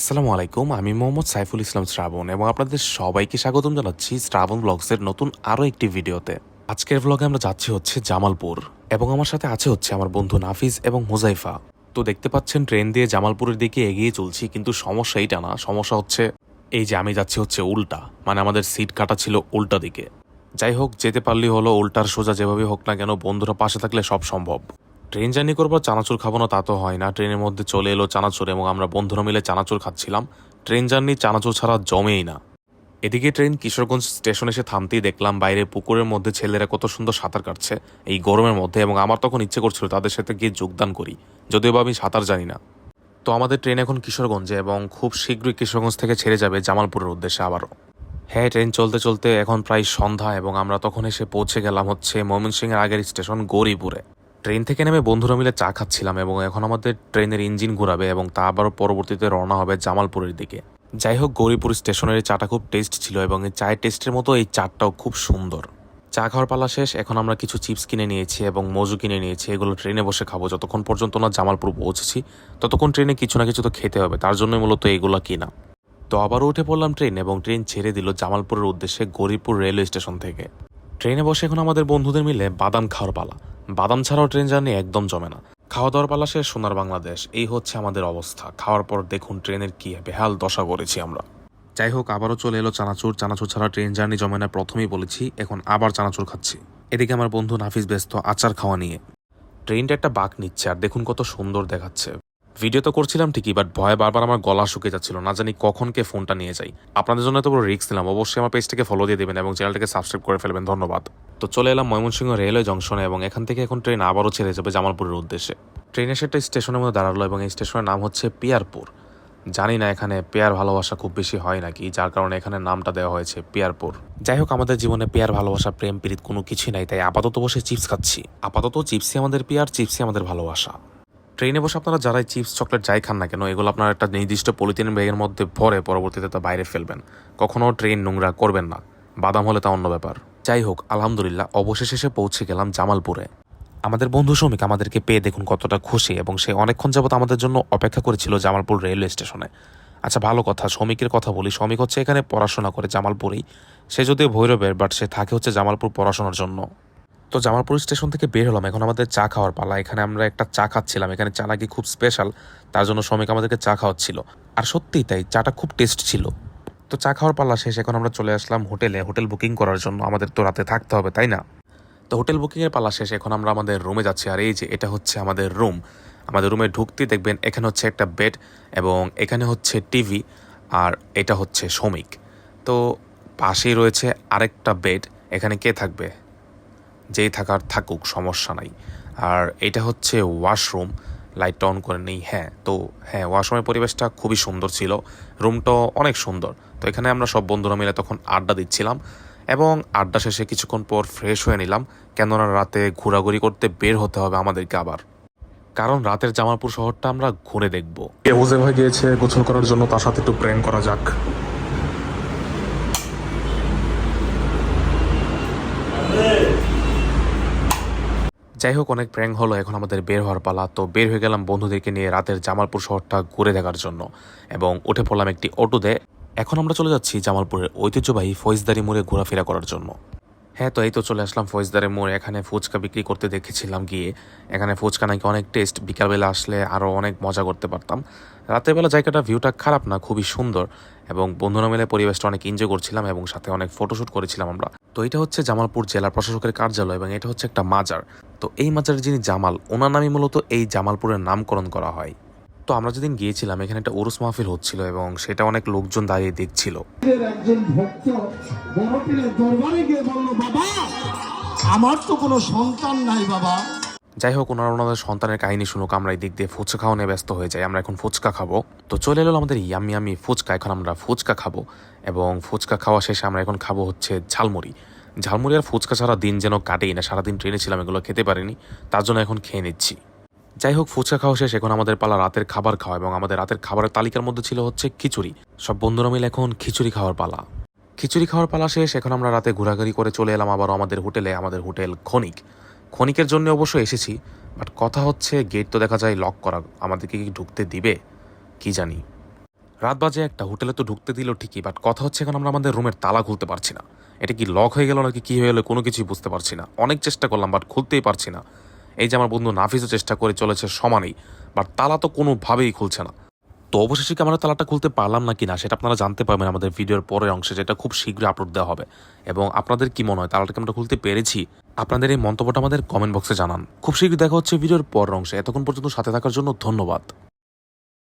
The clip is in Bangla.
আসসালামু আলাইকুম, আমি মোহাম্মদ সাইফুল ইসলাম শ্রাবণ এবং আপনাদের সবাইকে স্বাগতম জানাচ্ছি শ্রাবণ ব্লগসের নতুন আরও একটি ভিডিওতে। আজকের ব্লগে আমরা যাচ্ছি হচ্ছে জামালপুর এবং আমার সাথে আছে হচ্ছে আমার বন্ধু নাফিজ এবং হুজাইফা তো দেখতে পাচ্ছেন, ট্রেন দিয়ে জামালপুরের দিকে এগিয়ে চলছি, কিন্তু সমস্যা এইটা না, সমস্যা হচ্ছে এই যে আমি যাচ্ছি হচ্ছে উল্টা মানে আমাদের সিট কাটা ছিল উল্টা দিকে। যাই হোক, যেতে পারলেই হলো, উল্টার সোজা যেভাবে হোক না কেন, বন্ধুরা পাশে থাকলে সব সম্ভব। ট্রেন জার্নি করব চানাচুর খাব না, তা তো হয় না। ট্রেনের মধ্যে চলে এলো চানাচুর এবং আমরা বন্ধুরা মিলে চানাচুর খাচ্ছিলাম। ট্রেন জার্নি চানাচুর ছাড়া জমেই না। এদিকে ট্রেন কিশোরগঞ্জ স্টেশন এসে থামতেই দেখলাম, বাইরে পুকুরের মধ্যে ছেলেরা কত সুন্দর সাঁতার কাটছে। এই গরমের মধ্যে এবং আমার তখন ইচ্ছে করছিল তাদের সাথে গিয়ে যোগদান করি, যদিও বা আমি সাঁতার জানি না। তো আমাদের ট্রেন এখন কিশোরগঞ্জে এবং খুব শীঘ্রই কিশোরগঞ্জ থেকে ছেড়ে যাবে জামালপুরের উদ্দেশ্যে আবারও। হ্যাঁ ট্রেন চলতে চলতে এখন প্রায় সন্ধ্যা এবং আমরা তখন এসে পৌঁছে গেলাম হচ্ছে ময়মনসিংহের আগের স্টেশন গৌরীপুরে। ট্রেন থেকে নেমে বন্ধুরা মিলে চা খাচ্ছিলাম এবং এখন আমাদের ট্রেনের ইঞ্জিন ঘুরাবে এবং তা আবারও পরবর্তীতে রওনা হবে জামালপুরের দিকে। যাই হোক, গৌরীপুর স্টেশনের চাটা খুব টেস্ট ছিল এবং এই চায়ের টেস্টের মতো এই চাটটাও খুব সুন্দর। চা খাওয়ার পালা শেষ, এখন আমরা কিছু চিপস কিনে নিয়েছি এবং মজু কিনে নিয়েছি, এগুলো ট্রেনে বসে খাব। যতক্ষণ পর্যন্ত না জামালপুর পৌঁছেছি, ততক্ষণ ট্রেনে কিছু না কিছু তো খেতে হবে, তার জন্যই মূলত এগুলো কিনা। তো আবারও উঠে পড়লাম ট্রেন এবং ট্রেন ছেড়ে দিল জামালপুরের উদ্দেশ্যে গরিপুর রেলওয়ে স্টেশন থেকে। ট্রেনে বসে এখন আমাদের বন্ধুদের মিলে বাদাম খাওয়ার পালা। বাদাম ছাড়াও ট্রেন জার্নি একদম জমে না। খাওয়া দাওয়ার পালা শেষ, সোনার বাংলাদেশ। এই হচ্ছে আমাদের অবস্থা। খাওয়ার পর দেখুন ট্রেনের কি বেহাল দশা করেছি আমরা। যাই হোক, আবারও চলে এলো চানাচুর। চানাচুর ছাড়া ট্রেন জার্নি জমে না, প্রথমেই বলেছি, এখন আবার চানাচুর খাচ্ছি। এদিকে আমার বন্ধু নাফিস ব্যস্ত, আচার খাওয়া নিয়ে। ট্রেনটা একটা বাঘ নিচ্ছে, আর দেখুন কত সুন্দর দেখাচ্ছে। ভিডিও তো করছিলাম ঠিকই বাট ভয়ে বারবার আমার গলা শুকে যাচ্ছিল। না জানি কখন কে ফোনটা নিয়ে যাই আপনাদের জন্য তো পুরো রিস্ক নিলাম। অবশ্যই আমার পেজটাকে ফলো দিয়ে দেবেন এবং চ্যানেলটাকে সাবস্ক্রাইব করে ফেলবেন। ধন্যবাদ। তো চলে এলাম ময়মনসিংহ রেলওয়ে জংশনে এবং এখান থেকে এখন ট্রেন আবারও ছেড়ে যাবে জামালপুরের উদ্দেশ্যে। ট্রেন এসে একটা স্টেশনের মধ্যে দাঁড়াল এবং এই স্টেশনের নাম হচ্ছে পিয়ারপুর। জানি না এখানে পেয়ার ভালোবাসা খুব বেশি হয় নাকি, যার কারণে এখানে নামটা দেওয়া হয়েছে পেয়ারপুর। যাই হোক, আমাদের জীবনে পেয়ার ভালোবাসা, প্রেম প্রীত কোনো কিছুই নাই, তাই আপাতত বসে চিপস খাচ্ছি। আপাতত চিপসই আমাদের পেয়ার চিপসই আমাদের ভালোবাসা। ট্রেনে বসে আপনারা যারাই চিপস, চকলেট যাই খান না কেন, এগুলো আপনারা একটা নির্দিষ্ট পলিথিন ব্যাগের মধ্যে ভরে পরবর্তীতে তা বাইরে ফেলবেন। কখনো ট্রেন নোংরা করবেন না। বাদাম হলে তা অন্য ব্যাপার। যাই হোক, আলহামদুলিল্লাহ, অবশেষে এসে পৌঁছে গেলাম জামালপুরে। আমাদের বন্ধু শ্রমিক আমাদেরকে পেয়ে দেখুন কতটা খুশি এবং সে অনেকক্ষণ যাবত আমাদের জন্য অপেক্ষা করেছিল জামালপুর রেলওয়ে স্টেশনে। আচ্ছা ভালো কথা, শ্রমিকের কথা বলি। শ্রমিক হচ্ছে এখানে পড়াশোনা করে জামালপুরেই। সে যদিও ভৈরবের বাট সে থাকে হচ্ছে জামালপুর পড়াশোনার জন্য। তো জামালপুর স্টেশন থেকে বের হলাম। এখন আমাদের চা খাওয়ার পালা। এখানে আমরা একটা চা খাচ্ছিলাম। এখানে চা নাকি খুব স্পেশাল তার জন্য শ্রমিক আমাদেরকে চা খাওয়াচ্ছিল। আর সত্যিই তাই, চাটা খুব টেস্ট ছিল। তো চা খাওয়ার পালা শেষ। এখন আমরা চলে আসলাম হোটেলে। হোটেল বুকিং করার জন্য। আমাদের তো রাতে থাকতে হবে, তাই না? তো হোটেল বুকিংয়ের পালা শেষ। এখন আমরা আমাদের রুমে যাচ্ছি। আর এই যে, এটা হচ্ছে আমাদের রুম আমাদের রুমে ঢুকতেই দেখবেন এখানে হচ্ছে একটা বেড এবং এখানে হচ্ছে টিভি আর এটা হচ্ছে শ্রমিক। তো পাশেই রয়েছে আরেকটা বেড এখানে কে থাকবে? যেই থাকার থাকুক, সমস্যা নাই। আর এটা হচ্ছে ওয়াশরুম লাইটটা অন করে নেই হ্যাঁ। তো হ্যাঁ ওয়াশরুমের পরিবেশটা খুবই সুন্দর ছিল। রুমটাও অনেক সুন্দর। তো এখানে আমরা সব বন্ধুরা মিলে তখন আড্ডা দিচ্ছিলাম এবং আড্ডা শেষে কিছুক্ষণ পর ফ্রেশ হয়ে নিলাম। কেননা রাতে ঘোরাঘুরি করতে বের হতে হবে আমাদেরকে আবার। কারণ রাতের জামালপুর শহরটা আমরা ঘুরে দেখব। গিয়েছে গোসল করার জন্য তার সাথে একটু প্রেম করা যাক। যাই হোক অনেক প্র্যাঙ্ক হলো এখন আমাদের বের হওয়ার পালা। তো বের হয়ে গেলাম বন্ধুদেরকে নিয়ে রাতের জামালপুর শহরটা ঘুরে দেখার জন্য। এবং উঠে পড়লাম একটি অটোতে। এখন আমরা চলে যাচ্ছি জামালপুরের ঐতিহ্যবাহী ফৌজদারি মোড়ে ঘোরাফেরা করার জন্য। হ্যাঁ তো এই তো চলে আসলাম ফৌজদারি মোড়। এখানে ফুচকা বিক্রি করতে দেখেছিলাম গিয়ে। এখানে ফুচকা নাকি অনেক টেস্ট। বিকালবেলা আসলে আরও অনেক মজা করতে পারতাম। রাতের বেলা জায়গাটা ভিউটা খারাপ না, খুবই সুন্দর। এবং বন্ধুরা মিলে পরিবেশটা অনেক এনজয় করছিলাম এবং সাথে অনেক ফটোশ্যুট করেছিলাম আমরা। তো এটা হচ্ছে জামালপুর জেলা প্রশাসকের কার্যালয় এবং এটা হচ্ছে একটা মাজার। তো এই মাজারের যিনি জামাল ওনার নামই মূলত এই জামালপুরের নামকরণ করা হয়। তো আমরা যেদিন গিয়েছিলাম এখানে একটা উরুস মাহফিল হচ্ছিল এবং সেটা অনেক লোকজন দাঁড়িয়ে দেখছিল। একজন ভক্ত দরবারে গিয়ে বলল বাবা আমার তো কোনো সন্তান নাই বাবা। যাই হোক ওনারা ওনাদের সন্তানের কাহিনী শুনুক আমরা এই দিক দিয়ে ফুচকা খাওয়া নিয়ে ব্যস্ত হয়ে যাই আমরা এখন ফুচকা খাব। তো চলে এলো আমাদের ইয়ামি ইয়ামি ফুচকা এখন আমরা ফুচকা খাব। এবং ফুচকা খাওয়া শেষে আমরা এখন খাব হচ্ছে ঝালমুড়ি। ঝালমুড়ি আর ফুচকা ছাড়া দিন যেন কাটেই না, সারাদিন ট্রেনে ছিলাম, এগুলো খেতে পারিনি, তার জন্য এখন খেয়ে নিচ্ছি। যাই হোক, ফুচকা খাওয়া শেষ, এখন আমাদের পালা রাতের খাবার খাওয়া এবং আমাদের রাতের খাবারের তালিকার মধ্যে ছিল হচ্ছে খিচুড়ি। সব বন্ধুরা মিলে এখন খিচুড়ি খাওয়ার পালা। খিচুড়ি খাওয়ার পালা শেষ, এখন আমরা রাতে ঘোরাঘুরি করে চলে এলাম আবার আমাদের হোটেলে, আমাদের হোটেল খনিক খনিকের জন্য অবশ্য এসেছি, বাট কথা হচ্ছে গেট তো দেখা যায় লক করা, আমাদেরকে কি ঢুকতে দিবে? কি জানি। রাত বাজে একটা, হোটেলে তো ঢুকতে দিল ঠিকই বাট কথা হচ্ছে এখন আমরা আমাদের রুমের তালা খুলতে পারছি না। এটা কি লক হয়ে গেল নাকি কি হয়ে গেলো কোনো কিছুই বুঝতে পারছি না। অনেক চেষ্টা করলাম বাট খুলতেই পারছি না। এই যে আমার বন্ধু নাফিসও চেষ্টা করে চলেছে সমানেই বাট তালা তো কোনোভাবেই খুলছে না। তো অবশেষে কি আমরা তালাটা খুলতে পারলাম না কিনা সেটা আপনারা জানতে পারবেন আমাদের ভিডিওর পরের অংশে, যেটা খুব শীঘ্রই আপলোড দেওয়া হবে। এবং আপনাদের কি মনে হয়, তালাটাকে আমরা খুলতে পেরেছি? আপনাদের এই মন্তব্যটা আমাদের কমেন্ট বক্সে জানান। খুব শীঘ্রই দেখা হচ্ছে ভিডিওর পরের অংশে। এতক্ষণ পর্যন্ত সাথে থাকার জন্য ধন্যবাদ।